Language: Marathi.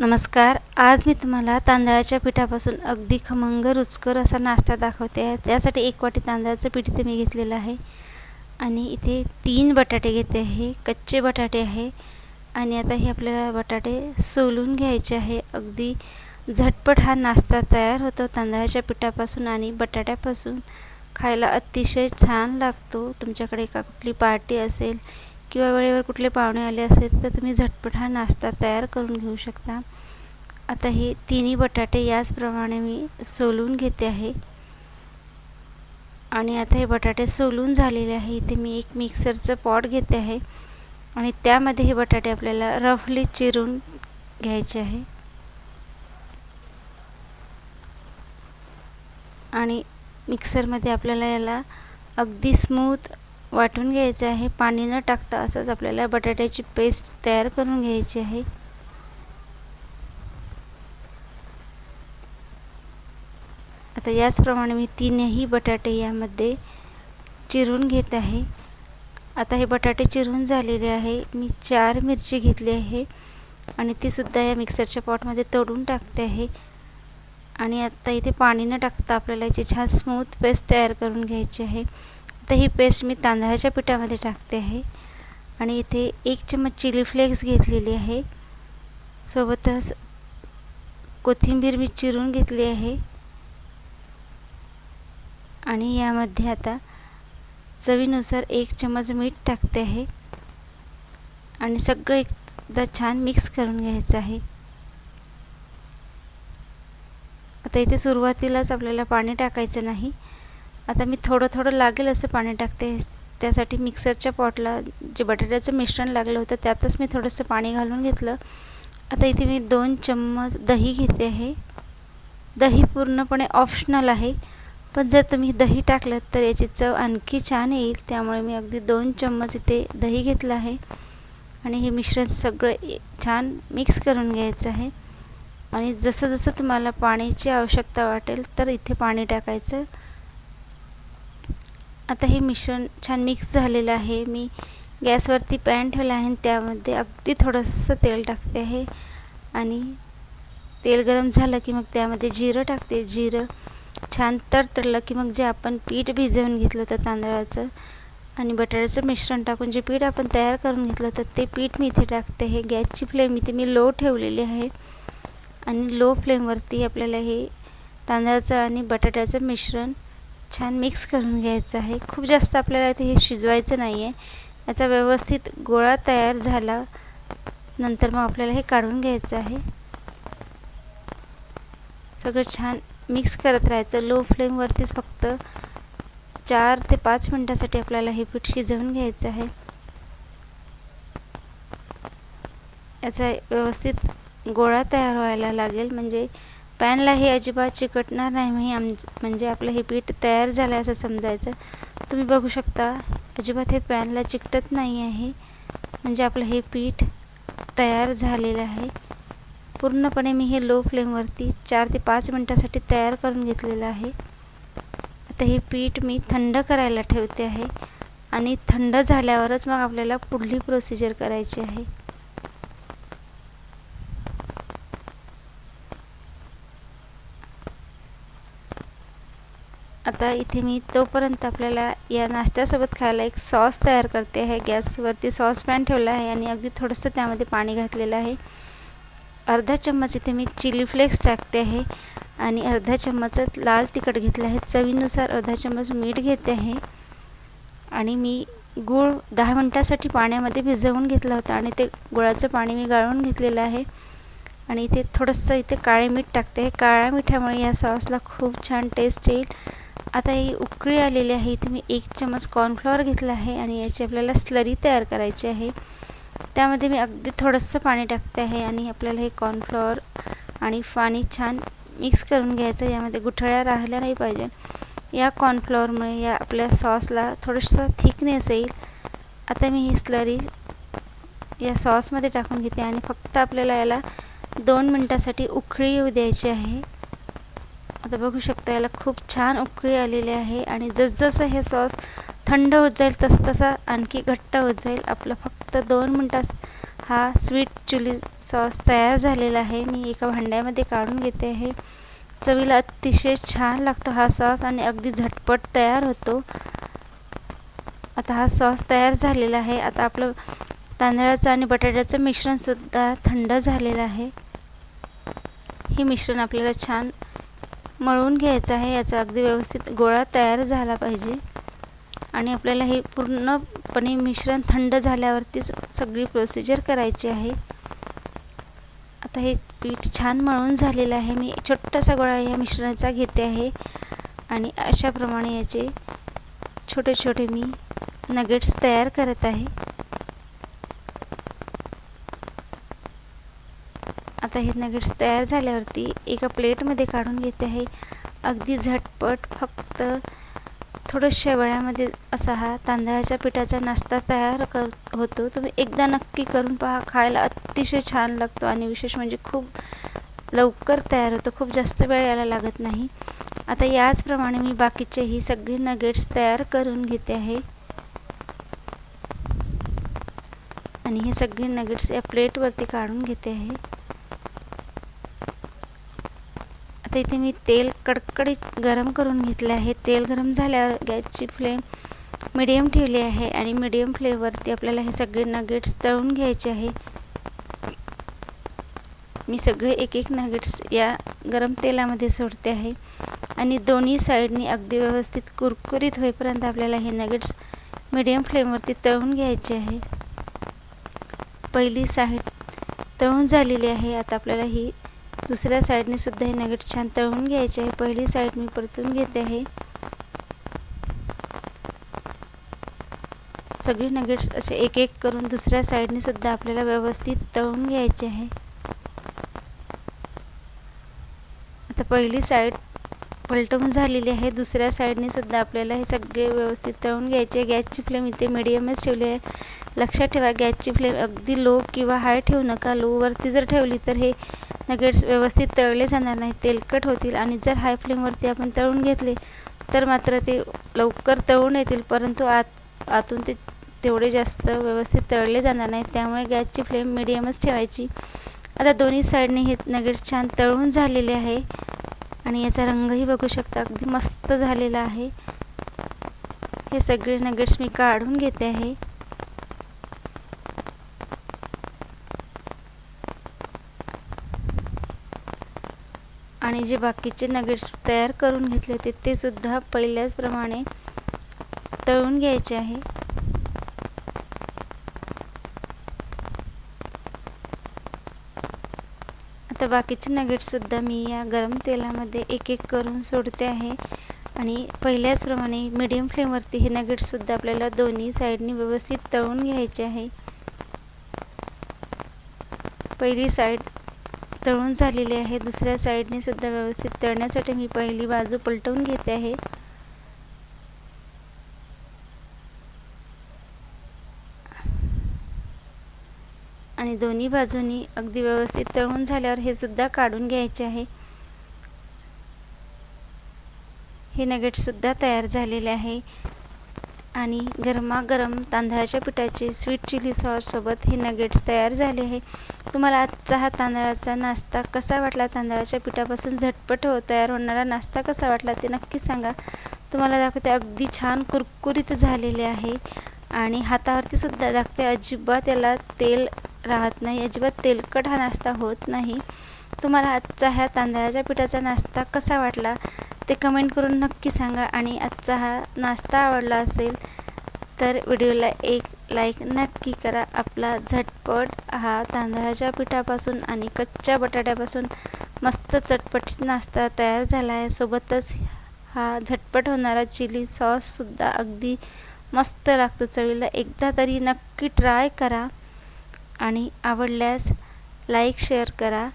नमस्कार. आज मी तुम्हाला तांदळाच्या पिठापासून अगदी खमंग रुचकर असा नाश्ता दाखवते आहे. त्यासाठी एक वाटी तांदळाचं पीठ इथे मी घेतलेलं आहे. आणि इथे तीन बटाटे घेते आहे. कच्चे बटाटे आहे. आणि आता हे आपल्याला बटाटे सोलून घ्यायचे आहे. अगदी झटपट हा नाश्ता तयार होतो तांदळाच्या पिठापासून आणि बटाट्यापासून. खायला अतिशय छान लागतो. तुमच्याकडे का कुठली पार्टी असेल किंवा वेळेवर कुठले पाहुणे आले असेल तर तुम्ही झटपट हा नाश्ता तयार करून घेऊ शकता. आता हे तिन्ही बटाटे याचप्रमाणे मी सोलून घेते आहे. आणि आता हे बटाटे सोलून झालेले आहे. इथे मी एक मिक्सरचं पॉट घेते आहे. आणि त्यामध्ये हे बटाटे आपल्याला रफली चिरून घ्यायचे आहे. आणि मिक्सरमध्ये आपल्याला याला अगदी स्मूथ वाटून घ्यायचं आहे. पाणी न टाकता असंच आपल्याला बटाट्याची पेस्ट तयार करून घ्यायची आहे. आता याचप्रमाणे मी तीनही बटाटे यामध्ये चिरून घेत आहे. आता हे बटाटे चिरून झालेले आहे. मी चार मिरची घेतली आहे आणि तीसुद्धा या मिक्सरच्या पॉटमध्ये तोडून टाकते आहे. आणि आता इथे पाणी न टाकता आपल्याला याची छान स्मूथ पेस्ट तयार करून घ्यायची आहे. आता ही पेस्ट मी तांदळाच्या पिठामध्ये टाकते आहे. आणि इथे एक चम्मच चिली फ्लेक्स घेतलेली आहे. सोबतच कोथिंबीर मी चिरून घेतली आहे. आणि यामध्ये आता चवीनुसार एक चम्मच मीठ टाकते आहे. आणि सगळं एकदा छान मिक्स करून घ्यायचं आहे. आता इथे सुरुवातीलाच आपल्याला पाणी टाकायचं नाही. आता मी थोडं थोडं लागेल असं पाणी टाकते. त्यासाठी मिक्सरच्या पॉटला जे बटाट्याचं मिश्रण लागलं होतं त्यातच मी थोडंसं पाणी घालून घेतलं. आता इथे मी दोन चम्मच दही घेते आहे. दही पूर्णपणे ऑप्शनल आहे. पण जर तुम्ही दही टाकलं तर याची चव आणखी छान येईल. त्यामुळे मी अगदी दोन चम्मच इथे दही घेतलं आहे. आणि हे मिश्रण सगळं छान मिक्स करून घ्यायचं आहे. आणि जसं जसं तुम्हाला पाण्याची आवश्यकता वाटेल तर इथे पाणी टाकायचं. आता हे मिश्रण छान मिक्स झालेलं आहे. मी गॅसवरती पॅन ठेवला आहे आणि त्यामध्ये अगदी थोडंसं तेल टाकते आहे. आणि तेल गरम झालं की मग त्यामध्ये जिरं टाकते. जिरं छान तडतडलं की मग जे आपण पीठ भिजवून घेतलं होतं तांदळाचं आणि बटाट्याचं मिश्रण टाकून जे पीठ आपण तयार करून घेतलं होतं ते पीठ मी इथे टाकते आहे. गॅसची फ्लेम इथे मी लो ठेवलेली आहे. आणि लो फ्लेमवरती आपल्याला हे तांदळाचं आणि बटाट्याचं मिश्रण छान मिक्स करून घ्यायचं आहे. खूप जास्त आपल्याला इथे हे शिजवायचं नाही आहे याचा व्यवस्थित गोळा तयार झाला. नंतर मग आपल्याला हे काढून घ्यायचं आहे. सगळं छान मिक्स करत राहायचं. लो फ्लेमवरतीच फक्त चार ते पाच मिनटासाठी आपल्याला हे पीठ शिजवून घ्यायचं आहे. याचा व्यवस्थित गोळा तयार व्हायला लागेल. म्हणजे पॅनला हे अजिबात चिकटणार नाही. मी आम म्हणजे आपलं हे पीठ तयार झालं आहे असं समजायचं. तुम्ही बघू शकता अजिबात हे पॅनला चिकटत नाही आहे. म्हणजे आपलं हे पीठ तयार झालेलं आहे. पूर्णपणे मी हे लो फ्लेमवरती चार ते पाच मिनटासाठी तयार करून घेतलेलं आहे. आता हे पीठ मी थंड करायला ठेवते आहे. आणि थंड झाल्यावरच मग आपल्याला पुढली प्रोसिजर करायची आहे. आता इथे मी तोपर्यंत आपल्याला या नाश्त्यासोबत खायला एक सॉस तयार करते आहे. गॅसवरती सॉस पॅन ठेवला आहे आणि अगदी थोडंसं त्यामध्ये पाणी घातलेलं आहे. अर्धा चम्मच इथे मी चिली फ्लेक्स टाकते आहे आणि अर्धा चम्मच लाल तिखट घेतलं आहे. चवीनुसार अर्धा चम्मच मीठ घेते आहे आणि मी गूळ दहा मिनटासाठी पाण्यामध्ये भिजवून घेतला होता आणि ते गुळाचं पाणी मी गाळून घेतलेलं आहे. आणि इथे थोडंसं इथे काळे मीठ टाकते आहे. काळ्या मिठामुळे या सॉसला खूप छान टेस्ट येईल. आता ही उकळी आलेली आहे. इथे मी एक चमच कॉर्नफ्लॉवर घेतला आहे आणि याची आपल्याला स्लरी तयार करायची आहे. त्यामध्ये मी अगदी थोडंसं पाणी टाकते आहे आणि आपल्याला हे कॉर्नफ्लॉवर आणि पाणी छान मिक्स करून घ्यायचं यामध्ये गुठळ्या राहिल्या नाही पाहिजे. या कॉर्नफ्लॉवरमुळे या आपल्या सॉसला थोडंसं थिकनेस येईल. आता मी ही स्लरी या सॉसमध्ये टाकून घेते आणि फक्त आपल्याला याला दोन मिनटासाठी उकळी येऊ द्यायची आहे. आता बघू शकता याला खूप छान उकळी आलेली आहे आणि जसजसं हे सॉस थंड होत जाईल तसतसा आणखी घट्ट होत जाईल. आपलं फक्त दोन मिनटास हा स्वीट चिली सॉस तयार झालेला आहे. मी एका भांड्यामध्ये काढून घेते आहे. चवीला अतिशय छान लागतो हा सॉस आणि अगदी झटपट तयार होतो. आता हा सॉस तयार झालेला आहे. आता आपलं तांदळाचं आणि बटाट्याचं मिश्रणसुद्धा थंड झालेलं आहे. हे मिश्रण आपल्याला छान मळून घ्यायचं आहे याचा अगदी व्यवस्थित गोळा तयार झाला पाहिजे. आणि आपल्याला हे पूर्णपणे मिश्रण थंड झाल्यावरतीच सगळी प्रोसिजर करायची आहे. आता हे पीठ छान मळून झालेलं आहे. मी छोटासा गोळा या मिश्रणाचा घेते आहे. आणि अशाप्रमाणे याचे छोटे छोटे मी नगेट्स तयार करत आहे. आता हे नगेट्स तयार झाल्यावरती एका प्लेटमध्ये काढून घेते आहे. अगदी झटपट फक्त थोड्याशा वेळामध्ये असा हा तांदळाच्या पिठाचा नाश्ता तयार कर होतो. तुम्ही एकदा नक्की करून पहा. खायला अतिशय छान लागतो आणि विशेष म्हणजे खूप लवकर तयार होतो. खूप जास्त वेळ यायला लागत नाही. आता याचप्रमाणे मी बाकीचेही सगळे नगेट्स तयार करून घेते आहे. आणि हे सगळे नगेट्स या प्लेटवरती काढून घेते आहे. आता इथे मी तेल कडकडीत गरम करून घेतले आहे. तेल गरम झाल्यावर गॅसची फ्लेम मीडियम ठेवली आहे आणि मीडियम फ्लेमवरती आपल्याला हे सगळे नगेट्स तळून घ्यायचे आहे. मी सगळे एक एक नगेट्स या गरम तेलामध्ये सोडते आहे. आणि दोन्ही साईडनी अगदी व्यवस्थित कुरकुरीत होईपर्यंत आपल्याला हे नगेट्स मीडियम फ्लेमवरती तळून घ्यायचे आहे. पहिली साईड तळून झालेली आहे. आता आपल्याला ही दुसऱ्या साईडने सुद्धा हे नगेट छान तळून घ्यायचे आहे. पहिली साईड मी परतून घेते आहे. सगळे नगेट्स असे एक एक करून दुसऱ्या साईडने सुद्धा आपल्याला व्यवस्थित तळून घ्यायचे आहे. आता पहिली साईड पलटवून झालेली आहे. दुसऱ्या साईडने सुद्धा आपल्याला हे सगळे व्यवस्थित तळून घ्यायचे गॅसची फ्लेम इथे मिडियमच ठेवली आहे. लक्षात ठेवा गॅसची फ्लेम अगदी लो किंवा हाय ठेवू नका. लोवरती जर ठेवली तर हे नगेट्स व्यवस्थित तळले जाणार नाही तेलकट होतील आणि जर हाय फ्लेमवरती आपण तळून घेतले तर मात्र ते लवकर तळून येतील. परंतु आत आतून ते तेवढे जास्त व्यवस्थित तळले जाणार नाही त्यामुळे गॅसची फ्लेम मिडियमच ठेवायची. आता दोन्ही साईडने हे नगेट्स छान तळून झालेले आहे. आणि याचा रंगही बघू शकता. अगदी मस्त झालेला आहे. हे सगळे नगेट्स मी काढून घेते आहे. आणि जे बाकीचे नगेट्स तयार करून घेतले होते ते सुद्धा पहिल्याचप्रमाणे तळून घ्यायचे आहे. आता बाकीचे नगेट्ससुद्धा मी या गरम तेलामध्ये एक एक करून सोडते आहे. आणि पहिल्याचप्रमाणे मिडियम फ्लेमवरती हे नगेट्ससुद्धा आपल्याला दोन्ही साईडनी व्यवस्थित तळून घ्यायचे आहे. पहिली साईड तळून झालेली आहे. दुसऱ्या साईडने सुद्धा व्यवस्थित तळण्यासाठी मी पहिली बाजू पलटवून घेते आहे. आणि दोन्ही बाजूनी अगदी व्यवस्थित तळून झाल्यावर हे सुद्धा काढून घ्यायचे आहे. हे नगेटसुद्धा तयार झालेले आहे. आणि गरमागरम तांदळाच्या पिठाचे स्वीट चिली सॉससोबत हे नगेट्स तयार झाले आहे. तुम्हाला आजचा हा तांदळाचा नाश्ता कसा वाटला? तांदळाच्या पिठापासून झटपट हो तयार होणारा नाश्ता कसा वाटला ते नक्की सांगा. तुम्हाला दाखवते अगदी छान कुरकुरीत झालेले आहे आणि हातावरती सुद्धा दाखते अजिबात याला तेल राहत नाही अजिबात तेलकट हा नाश्ता होत नाही. तुम्हाला आजचा ह्या तांदळाच्या पिठाचा नाश्ता कसा वाटला? ते कमेंट करून नक्की सांगा आणि आजचा हा नाश्ता आवडला असेल तर व्हिडिओला एक लाईक नक्की करा. आपला झटपट हा तांदळाच्या पिठापासून आणि कच्च्या बटाट्यापासून मस्त चटपटीत नाश्ता तयार झाला आहे. सोबतच हा झटपट होणारा चिली सॉससुद्धा अगदी मस्त लागतो. चवीला एकदा तरी नक्की ट्राय करा आणि आवडल्यास लाईक शेअर करा.